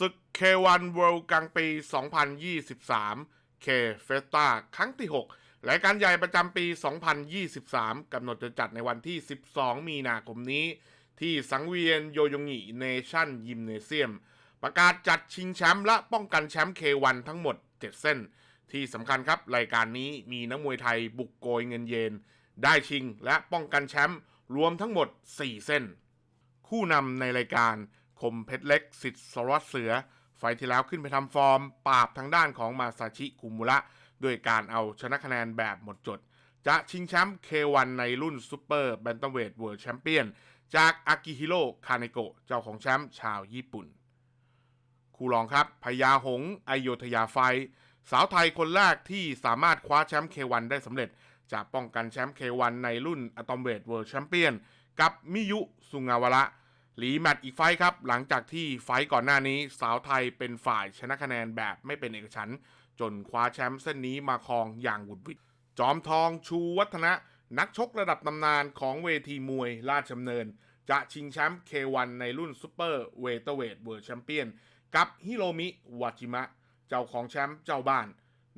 ศึก K1 World กลางปี 2023 K Festa ครั้งที่ 6 รายการใหญ่ประจำปี 2023 กำหนดจะจัดในวันที่ 12 มีนาคมนี้ ที่สังเวียนโยโยงิเนชั่นยิมเนเซียม ประกาศจัดชิงแชมป์และป้องกันแชมป์ K1 ทั้งหมด 7 เส้น ที่สำคัญครับ รายการนี้มีนักมวยไทยบุกโกยเงินเยน ได้ชิงและป้องกันแชมป์รวมทั้งหมด 4 เส้น คู่นำในรายการ คมเพชรเล็กสิทธิ์สรวัตรเสือ ไฟที่แล้วขึ้นไปทำฟอร์ม ปราบทางด้านของมาซาชิคุมุระด้วยการเอาชนะคะแนนแบบหมดจด จะชิงแชมป์ K1 ในรุ่นซูเปอร์แบนตัมเวทเวิลด์แชมเปี้ยนจากอากิฮิโร่คาเนโกะเจ้าของแชมป์ชาวญี่ปุ่น คู่รองครับพญาหงอโยธยาไฟ สาวไทยคนแรกที่สามารถคว้าแชมป์ K1 ได้สำเร็จจะป้องกันแชมป์ K1 ในรุ่นอะตอมเวทเวิลด์แชมเปี้ยนกับมิยุสุงาวระ หลีแมตช์อีกไฟท์ครับ หลังจากที่ไฟท์ก่อนหน้านี้สาวไทยเป็นฝ่ายชนะคะแนนแบบไม่เป็นเอกฉันท์จนคว้าแชมป์เส้นนี้มาครองอย่างหวุดหวิดจอมทองชูวัฒนะ นักชกระดับตำนานของเวทีมวยราชดำเนิน จะชิงแชมป์ K1 ในรุ่นซูเปอร์เวเตอร์เวทเวิลด์แชมเปี้ยนกับฮิโรมิวาจิมะ เจ้าของแชมป์เจ้าบ้าน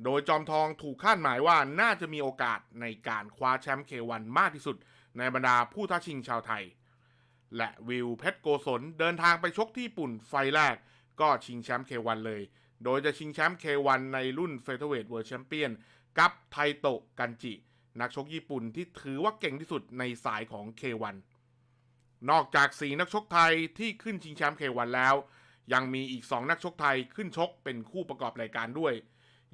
โดยจอมทองถูกคาดหมายว่าน่าจะมีโอกาสในการคว้าแชมป์ K1 มากที่สุด ในบรรดาผู้ท้าชิงชาวไทย และวิวเพชรโกศลเดินทางไปชกที่ญี่ปุ่นไฟแรก ก็ชิงแชมป์ K1 เลย โดยจะชิงแชมป์ K1 ในรุ่นเฟเธอร์เวทเวิลด์แชมเปี้ยนกับไทโตะกันจิ นักชกญี่ปุ่นที่ถือว่าเก่งที่สุดในสายของ K1 นนอกจาก4นักชกไทยที่ขึ้นชิงแชมป์ K1 แล้ว ยังมีอีก 2 นักชกไทยขึ้นชกเป็นคู่ประกอบรายการด้วย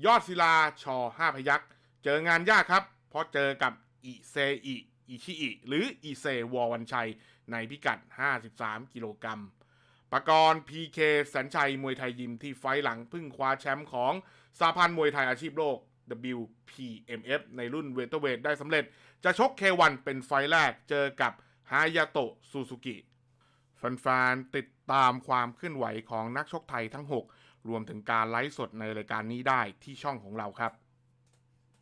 ยอดศิลาชอ5พยักษ์เจองานยากครับ เพราะเจอกับอิเซอิ อิชิอิ หรืออิเซวอวันชัย ในพิกัด 53 กิโลกรัมปกรณ์พีเคแสนชัยมวยไทยยิมที่ไฟท์หลังพึ่งคว้าแชมป์ของสาพันธ์มวยไทยอาชีพโลก WPMF ในรุ่นเวเตอร์เวทได้สำเร็จ จะชก K1 เป็นไฟท์แรกเจอกับฮายาโตะซูซูกิแฟนๆติดตามความเคลื่อนไหวของนักชกไทยทั้ง 6 รวมถึงการไลฟ์สดในรายการนี้ได้ที่ช่องของเราครับ